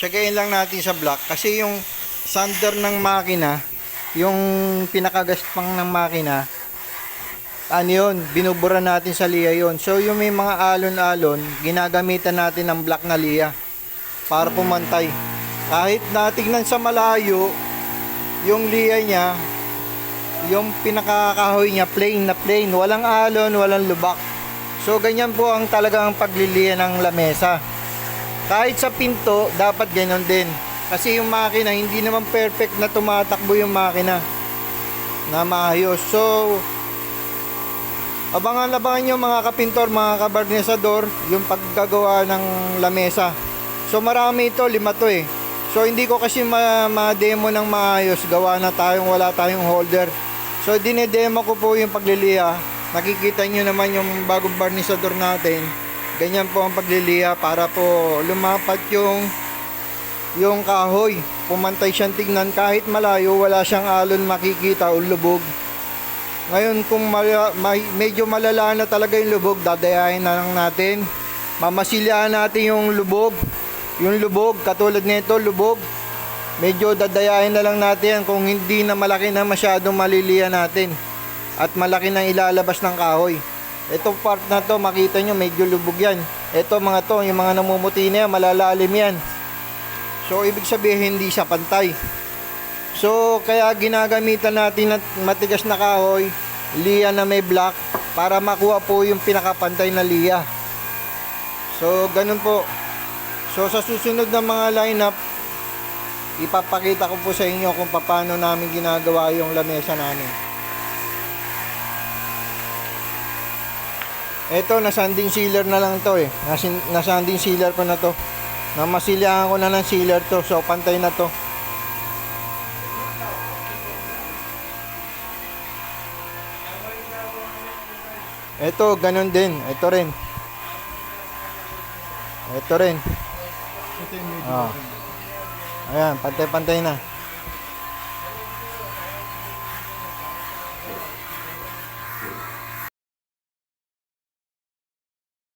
Tsagayin lang natin sa block kasi yung sander ng makina, yung pinakagaspang ng makina, ano yun, binubura natin sa liya yun. So yung may mga alon-alon, ginagamitan natin ng black na liya para pumantay. Kahit natignan sa malayo, yung liya niya, yung pinakakahoy niya, plain na plain, walang alon, walang lubak. So ganyan po ang talagang pagliliya ng lamesa. Kahit sa pinto, dapat ganyan din. Kasi yung makina, hindi naman perfect na tumatakbo yung makina na maayos. So, abangan-abangan nyo mga kapintor, mga kabarnesador, yung paggagawa ng lamesa. So, marami ito, lima to eh. So, hindi ko kasi ma- ma-demo ng maayos. Gawa na tayong wala tayong holder. So, dinedemo ko po yung pagliliya. Nakikita nyo naman yung bagong barnisador natin. Ganyan po ang pagliliya para po lumapat yung yung kahoy. Pumantay siyang tignan kahit malayo, wala siyang alon makikita o lubog. Ngayon kung mala- may- medyo malala na talaga yung lubog, dadayain na lang natin. Mamasilyaan natin yung lubog. Yung lubog, katulad nito, lubog. Medyo dadayain na lang natin kung hindi na malaki na masyadong maliliya natin. At malaki na ilalabas ng kahoy. Ito part na to, makita nyo, medyo lubog yan. Ito mga to, yung mga namumuti na yan, malalalim yan. So, ibig sabihin, hindi siya pantay. So, kaya ginagamitan natin ng matigas na kahoy, liya na may black, para makuha po yung pinakapantay na liya. So, ganun po. So, sa susunod na mga lineup, ipapakita ko po sa inyo kung paano namin ginagawa yung lamesa namin. Ito, nasanding sealer na lang to eh. Nasin, nasanding sealer ko na to. Namasilyahan ko na ng sealer to. So, pantay na to. Ito, ganun din. Ito rin. Ito rin. Ito yung medyo Ah. Ayan, pantay-pantay na.